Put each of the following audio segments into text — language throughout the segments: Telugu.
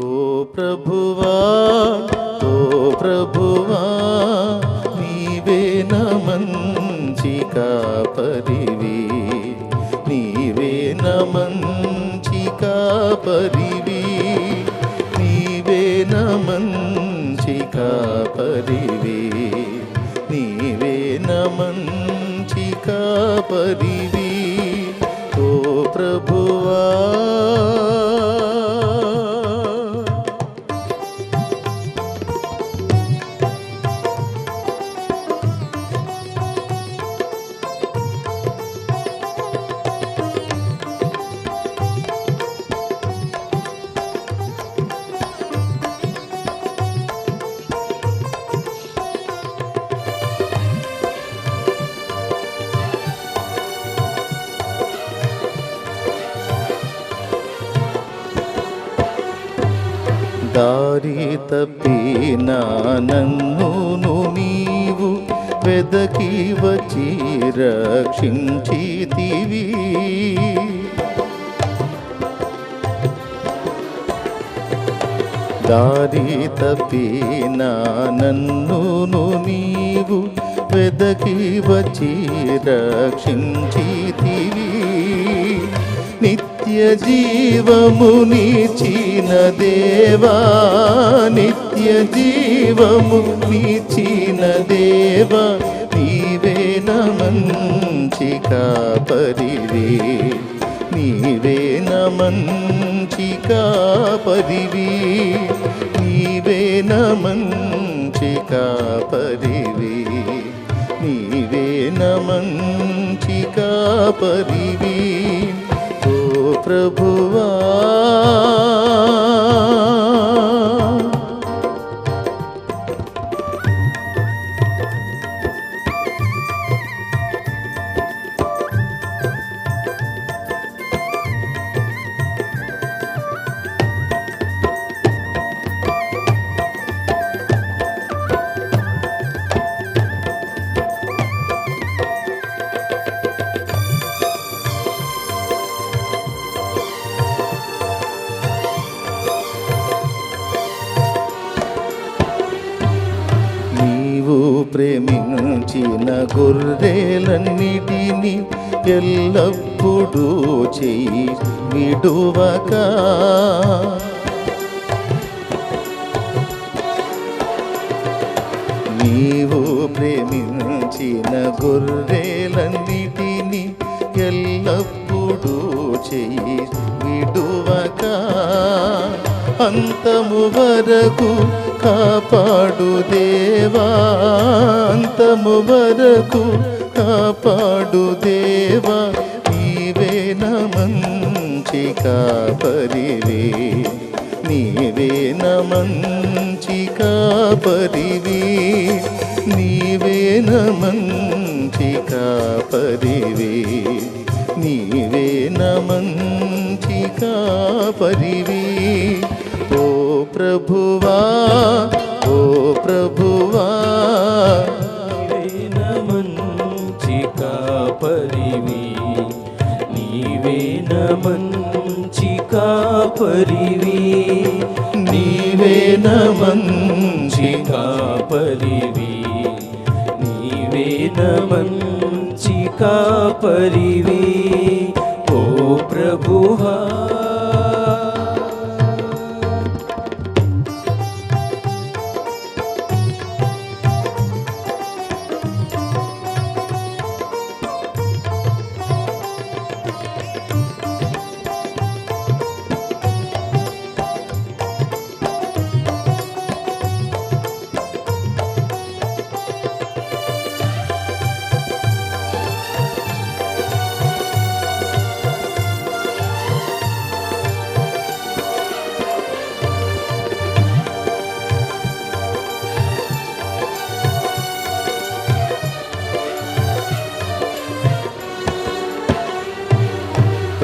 ఓ ప్రభువా ఓ ప్రభువా నీవే నా మంచి కాపరివి నీవే నా మంచి కాపరివి నీవే నా మంచి కాపరివి నీవే నా మంచి కాపరివి ఓ ప్రభువా దారి తప్పిన నన్ను నీవు వెదకి వచ్చి రక్షించితివి. దారి తప్పిన నన్ను నీవు వెదకి వచ్చి రక్షించితివి. నిత్య నిత్య జీవమునిచిన దేవా నిత్య జీవమునిచిన దేవా నీవే నా మంచి నీవే నా మంచి కాపరివి నీవే నా మంచి కాపరివి నీవే నా మంచి కాపరివి ప్రభువా ప్రేమించిన గొర్రెలన్నిటినీ ఎల్లప్పుడూ చెయ్యి విడువక. నీవు ప్రేమించిన గొర్రెలన్నిటినీ ఎల్లప్పుడూ చెయ్యి విడువక అంతము వరకు కాపాడు దేవా అంతము వరకు కాపాడు దేవా నీవే నా మంచి కాపరివే నీవే నా మంచి కాపరివి నీవే నా మంచి కాపరివి నీవే నా పరివి. ఓ ప్రభువా ఓ ప్రభువా. పరివి. నీవే కాపరివి పరివి. నీవే కాపరివి పరివి. నీవే కాపరివి నీవేన మంచి కాపరివి ఓ ప్రభువా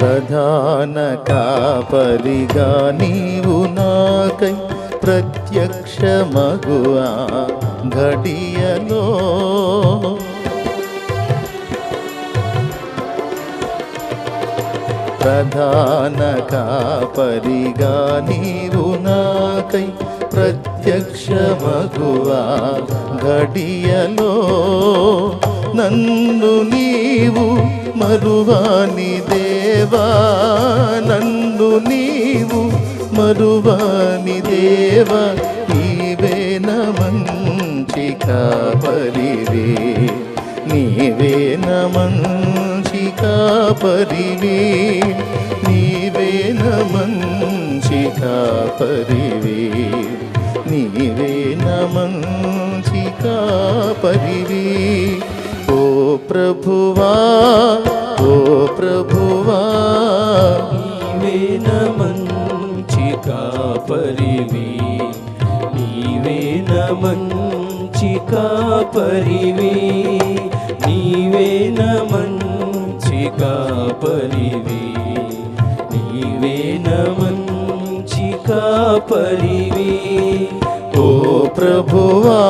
ప్రధాన కాపరిగా నీవు నాకై ప్రత్యక్ష మగువా ఘడియలో ప్రధాన కాపరిగా నీవు నాకై ప్రత్యక్ష మగువా ఘడియలో నన్ను నీవు మరువాని దేవా నన్ను నీవు మరువాని దేవా నీవే మంచి కాపరివే నీవే మంచి కాపరివే నీవే మంచి కాపరివే నీవే మంచి కాపరివే ప్రభువా ఓ ప్రభువా నీవేన మంచి కాపరివి నీవేన మంచి కాపరివి నీవేన మంచి కాపరివి నీవేన మంచి కాపరివి ఓ ప్రభువా